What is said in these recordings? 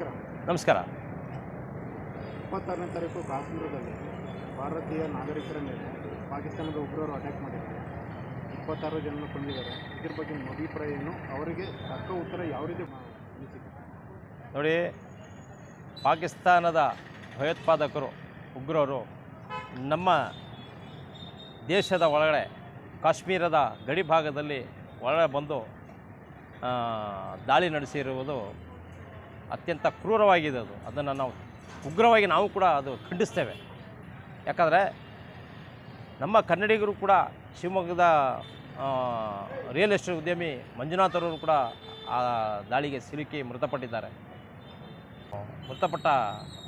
ನಮಸ್ಕಾರ. ನಮಸ್ಕಾರ. ಇಪ್ಪತ್ತಾರನೇ ತಾರೀಕು ಕಾಶ್ಮೀರದಲ್ಲಿ ಭಾರತೀಯ ನಾಗರಿಕರ ಮೇಲೆ ಪಾಕಿಸ್ತಾನದ ಉಗ್ರರು ಅಟ್ಯಾಕ್ ಮಾಡಿದ್ದಾರೆ. ಇಪ್ಪತ್ತಾರು ಜನ ಕೊಂದಿದ್ದಾರೆ. ಇದ್ರ ಬಗ್ಗೆ ನಿಮ್ಮ ಅಭಿಪ್ರಾಯ ಏನು? ಅವರಿಗೆ ತಕ್ಕ ಉತ್ತರ ಯಾವ ರೀತಿ ನೋಡಿ ಪಾಕಿಸ್ತಾನದ ಭಯೋತ್ಪಾದಕರು ಉಗ್ರರು ನಮ್ಮ ದೇಶದ ಒಳಗಡೆ ಕಾಶ್ಮೀರದ ಗಡಿ ಭಾಗದಲ್ಲಿ ಒಳಗೆ ಬಂದು ದಾಳಿ ನಡೆಸಿರುವುದು ಅತ್ಯಂತ ಕ್ರೂರವಾಗಿದೆ ಅದು. ಅದನ್ನು ನಾವು ಉಗ್ರವಾಗಿ ನಾವು ಕೂಡ ಅದು ಖಂಡಿಸ್ತೇವೆ. ಯಾಕಂದರೆ ನಮ್ಮ ಕನ್ನಡಿಗರು ಕೂಡ ಶಿವಮೊಗ್ಗದ ರಿಯಲ್ ಎಸ್ಟೇಟ್ ಉದ್ಯಮಿ ಮಂಜುನಾಥರವರು ಕೂಡ ಆ ದಾಳಿಗೆ ಸಿಲುಕಿ ಮೃತಪಟ್ಟಿದ್ದಾರೆ. ಮೃತಪಟ್ಟ,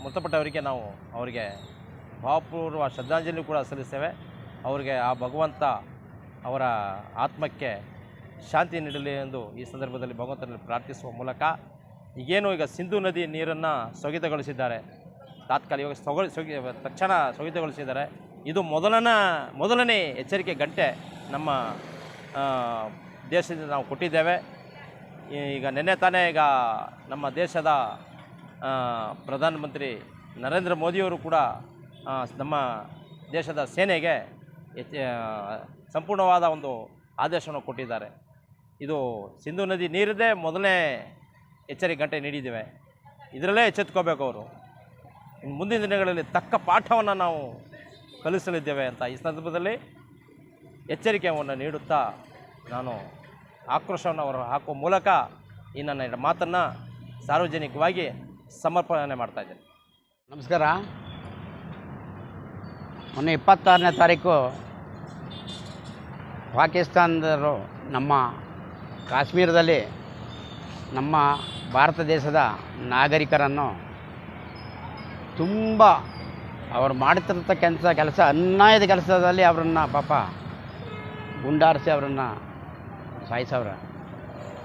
ಮೃತಪಟ್ಟವರಿಗೆ ನಾವು ಅವರಿಗೆ ಭಾವಪೂರ್ವ ಶ್ರದ್ಧಾಂಜಲಿ ಕೂಡ ಸಲ್ಲಿಸ್ತೇವೆ. ಅವರಿಗೆ ಆ ಭಗವಂತ ಅವರ ಆತ್ಮಕ್ಕೆ ಶಾಂತಿ ನೀಡಲಿ ಎಂದು ಈ ಸಂದರ್ಭದಲ್ಲಿ ಭಗವಂತನಲ್ಲಿ ಪ್ರಾರ್ಥಿಸುವ ಮೂಲಕ ಈಗೇನು ಈಗ ಸಿಂಧು ನದಿ ನೀರನ್ನು ಸ್ಥಗಿತಗೊಳಿಸಿದ್ದಾರೆ. ತಾತ್ಕಾಲಿಕವಾಗಿ ಸ್ಥಗ, ಸ್ಥಗಿ, ತಕ್ಷಣ ಸ್ಥಗಿತಗೊಳಿಸಿದ್ದಾರೆ. ಇದು ಮೊದಲನ, ಮೊದಲನೇ ಎಚ್ಚರಿಕೆ ಗಂಟೆ ನಮ್ಮ ದೇಶದಿಂದ ನಾವು ಕೊಟ್ಟಿದ್ದೇವೆ. ಈಗ ನಿನ್ನೆ ತಾನೇ ಈಗ ನಮ್ಮ ದೇಶದ ಪ್ರಧಾನಮಂತ್ರಿ ನರೇಂದ್ರ ಮೋದಿಯವರು ಕೂಡ ನಮ್ಮ ದೇಶದ ಸೇನೆಗೆ ಸಂಪೂರ್ಣವಾದ ಒಂದು ಆದೇಶವನ್ನು ಕೊಟ್ಟಿದ್ದಾರೆ. ಇದು ಸಿಂಧು ನದಿ ನೀರದೇ, ಮೊದಲನೇ ಎಚ್ಚರಿಕೆ ಗಂಟೆ ನೀಡಿದ್ದೇವೆ. ಇದರಲ್ಲೇ ಎಚ್ಚೆತ್ಕೋಬೇಕು ಅವರು. ಇನ್ನು ಮುಂದಿನ ದಿನಗಳಲ್ಲಿ ತಕ್ಕ ಪಾಠವನ್ನು ನಾವು ಕಲಿಸಲಿದ್ದೇವೆ ಅಂತ ಈ ಸಂದರ್ಭದಲ್ಲಿ ಎಚ್ಚರಿಕೆಯನ್ನು ನೀಡುತ್ತಾ ನಾನು ಆಕ್ರೋಶವನ್ನು ಅವರು ಹಾಕುವ ಮೂಲಕ ಈ ನನ್ನ ಮಾತನ್ನು ಸಾರ್ವಜನಿಕವಾಗಿ ಸಮರ್ಪಣೆ ಮಾಡ್ತಾ ಇದ್ದೇನೆ. ನಮಸ್ಕಾರ. ಮೊನ್ನೆ ಇಪ್ಪತ್ತಾರನೇ ತಾರೀಕು ಪಾಕಿಸ್ತಾನದರು ನಮ್ಮ ಕಾಶ್ಮೀರದಲ್ಲಿ ನಮ್ಮ ಭಾರತ ದೇಶದ ನಾಗರಿಕರನ್ನು ತುಂಬ ಅವರು ಮಾಡುತ್ತಿರ್ತಕ್ಕಂಥ ಕೆಲಸ, ಅನ್ಯಾಯದ ಕೆಲಸದಲ್ಲಿ ಅವರನ್ನು ಪಾಪ ಗುಂಡಾರಿಸಿ ಅವರನ್ನು ಸಾಯಿಸವ್ರ.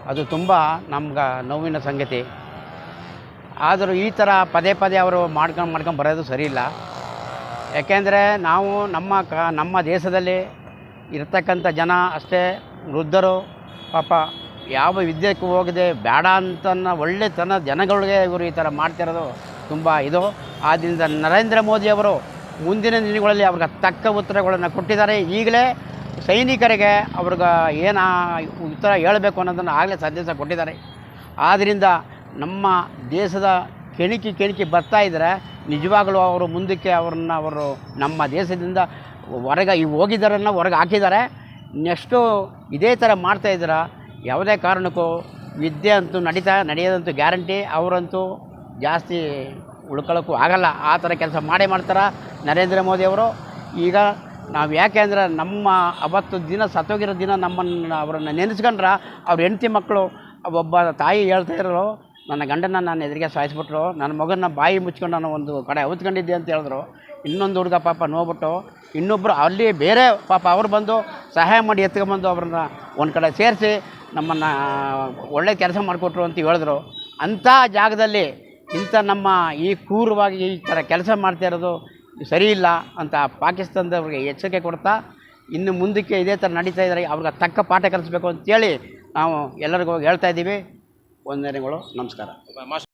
ಅದು ತುಂಬ ನಮ್ಗೆ ನೋವಿನ ಸಂಗತಿ. ಆದರೂ ಈ ಥರ ಪದೇ ಪದೇ ಅವರು ಮಾಡ್ಕೊಂಡು ಮಾಡ್ಕೊಂಡು ಬರೋದು ಸರಿಯಿಲ್ಲ ಯಾಕೆಂದರೆ ನಾವು ನಮ್ಮ ಕ, ನಮ್ಮ ದೇಶದಲ್ಲಿ ಇರ್ತಕ್ಕಂಥ ಜನ ಅಷ್ಟೇ ವೃದ್ಧರು, ಪಾಪ ಯಾವ ವಿದ್ಯೆಗೂ ಹೋಗದೆ ಬೇಡ ಅಂತನ ಒಳ್ಳೆತನ ಜನಗಳಿಗೆ ಇವರು ಈ ಥರ ಮಾಡ್ತಿರೋದು ತುಂಬ ಇದು. ಆದ್ದರಿಂದ ನರೇಂದ್ರ ಮೋದಿಯವರು ಮುಂದಿನ ದಿನಗಳಲ್ಲಿ ಅವ್ರಿಗೆ ತಕ್ಕ ಉತ್ತರಗಳನ್ನು ಕೊಟ್ಟಿದ್ದಾರೆ. ಈಗಲೇ ಸೈನಿಕರಿಗೆ ಅವ್ರಿಗೆ ಏನು ಉತ್ತರ ಹೇಳಬೇಕು ಅನ್ನೋದನ್ನು ಆಗಲೇ ಸಂದೇಶ ಕೊಟ್ಟಿದ್ದಾರೆ. ಆದ್ದರಿಂದ ನಮ್ಮ ದೇಶದ ಕೆಣಕಿ ಕೆಣಕಿ ಬರ್ತಾ ಇದ್ದರೆ ನಿಜವಾಗಲೂ ಅವರು ಮುಂದಕ್ಕೆ ಅವ್ರನ್ನ ಅವರು ನಮ್ಮ ದೇಶದಿಂದ ಹೊರಗೆ ಹೋಗಿದ್ದಾರನ್ನ ಹೊರಗೆ ಹಾಕಿದ್ದಾರೆ. ನೆಕ್ಸ್ಟು ಇದೇ ಥರ ಮಾಡ್ತಾ ಇದ್ದೀರಾ? ಯಾವುದೇ ಕಾರಣಕ್ಕೂ ವಿದ್ಯೆ ಅಂತೂ ನಡೀತಾ ನಡೆಯೋದಂತೂ ಗ್ಯಾರಂಟಿ, ಅವರಂತೂ ಜಾಸ್ತಿ ಉಳ್ಕೊಳ್ಳೋಕ್ಕೂ ಆಗಲ್ಲ. ಆ ಥರ ಕೆಲಸ ಮಾಡೇ ಮಾಡ್ತಾರೆ ನರೇಂದ್ರ ಮೋದಿಯವರು ಈಗ ನಾವು ಯಾಕೆ ಅಂದರೆ ನಮ್ಮ ಅವತ್ತು ದಿನ, ಸತ್ತೋಗಿರೋ ದಿನ ನಮ್ಮನ್ನು ಅವರನ್ನು ನೆನೆಸ್ಕೊಂಡ್ರೆ ಅವ್ರ ಹೆಂಡತಿ ಮಕ್ಕಳು, ಒಬ್ಬ ತಾಯಿ ಹೇಳ್ತಾ ಇರೋರು, ನನ್ನ ಗಂಡನ ನಾನು ಎದುರಿಗೆ ಸಾಯಿಸ್ಬಿಟ್ರು, ನನ್ನ ಮಗನ ಬಾಯಿ ಮುಚ್ಕೊಂಡು ನಾನು ಒಂದು ಕಡೆ ಹೊತ್ಕೊಂಡಿದ್ದೆ ಅಂತ ಹೇಳಿದ್ರು. ಇನ್ನೊಂದು ಹುಡುಗ ಪಾಪ ನೋಡ್ಬಿಟ್ಟು ಇನ್ನೊಬ್ಬರು ಅಲ್ಲಿ ಬೇರೆ ಪಾಪ ಅವ್ರು ಬಂದು ಸಹಾಯ ಮಾಡಿ ಎತ್ಕೊಂಬಂದು ಅವ್ರನ್ನ ಒಂದು ಕಡೆ ಸೇರಿಸಿ ನಮ್ಮನ್ನು ಒಳ್ಳೆ ಕೆಲಸ ಮಾಡಿಕೊಟ್ರು ಅಂತ ಹೇಳಿದ್ರು. ಅಂಥ ಜಾಗದಲ್ಲಿ ಇಂಥ ನಮ್ಮ ಈ ಕ್ರೂರವಾಗಿ ಈ ಥರ ಕೆಲಸ ಮಾಡ್ತಾ ಇರೋದು ಸರಿ ಇಲ್ಲ ಅಂತ ಪಾಕಿಸ್ತಾನದವ್ರಿಗೆ ಎಚ್ಚರಿಕೆ ಕೊಡ್ತಾ ಇನ್ನು ಮುಂದಕ್ಕೆ ಇದೇ ಥರ ನಡೀತಾ ಇದ್ದಾರೆ ಅವ್ರಿಗೆ ತಕ್ಕ ಪಾಠ ಕಲಿಸ್ಬೇಕು ಅಂತೇಳಿ ನಾವು ಎಲ್ಲರಿಗೂ ಹೇಳ್ತಾ ಇದ್ದೀವಿ. ವಂದನೆಗಳು, ನಮಸ್ಕಾರ.